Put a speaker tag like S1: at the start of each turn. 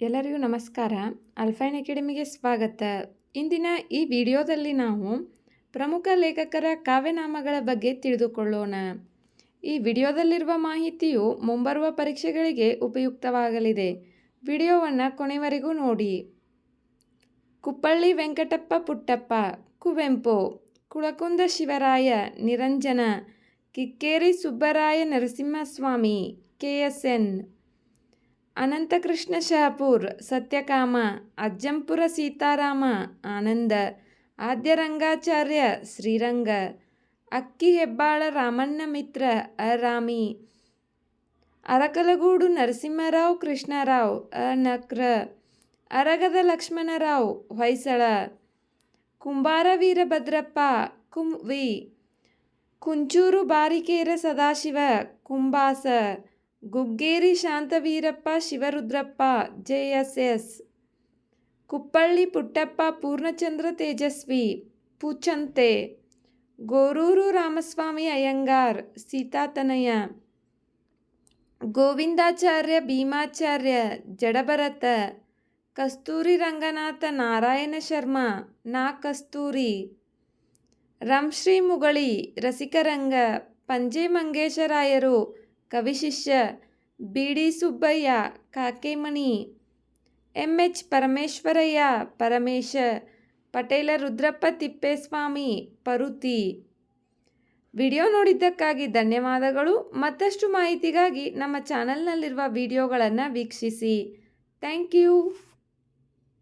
S1: ಎಲ್ಲರಿಗೂ ನಮಸ್ಕಾರ. ಅಲ್ಫೈನ್ ಅಕಾಡೆಮಿಗೆ ಸ್ವಾಗತ. ಇಂದಿನ ಈ ವಿಡಿಯೋದಲ್ಲಿ ನಾವು ಪ್ರಮುಖ ಲೇಖಕರ ಕಾವ್ಯನಾಮಗಳ ಬಗ್ಗೆ ತಿಳಿದುಕೊಳ್ಳೋಣ. ಈ ವಿಡಿಯೋದಲ್ಲಿರುವ ಮಾಹಿತಿಯು ಮುಂಬರುವ ಪರೀಕ್ಷೆಗಳಿಗೆ ಉಪಯುಕ್ತವಾಗಲಿದೆ. ವಿಡಿಯೋವನ್ನು ಕೊನೆವರೆಗೂ ನೋಡಿ. Kuppali Venkatappa Puttappa, Kuvempu, Kulakunda Shivaraya, Niranjana, Kikkeri Subbaraya Narasimhaswamy, K S N Anantakrishna Shahapur Satyakama, Ajjampura Sitarama, Ananda, Adyarangacharya Srirang, Akki Hebbal Ramanna ಮಿತ್ರ, ಅರಾಮಿ, Arakalagudu Narasimha Rao Krishnarao, Anakru, Araga Lakshmanarao, Hoysala, Kumbara Veerabhadrappa Kumvi Kunchuru Barikera Sadashiva, Kumbasa Guggeri Shantaveerappa, Shivarudrappa, J S S, Kuppalli Puttappa, Poornachandra Tejasvi, Poochante, Goruru Ramaswamy Iyengar Seetatanaya Govindacharya Bhimacharya, Jadabharata, Kasturi Ranganatha Narayana Sharma, Na Kasturi, Ramshri Mugali, Rasikaranga, Panje Mangesharayaru Kavishishya B D Subbaiah, Kakemani, M H Parameshwaraiah, Paramesha, Patela Rudrappa Tippeswamy, Paruti. Video ನೋಡಿದ್ದಕ್ಕಾಗಿ ಧನ್ಯವಾದಗಳು. ಮತ್ತಷ್ಟು ಮಾಹಿತಿಗಾಗಿ ನಮ್ಮ ಚಾನಲ್ನಲ್ಲಿರುವ ವಿಡಿಯೋಗಳನ್ನು ವೀಕ್ಷಿಸಿ. Thank you.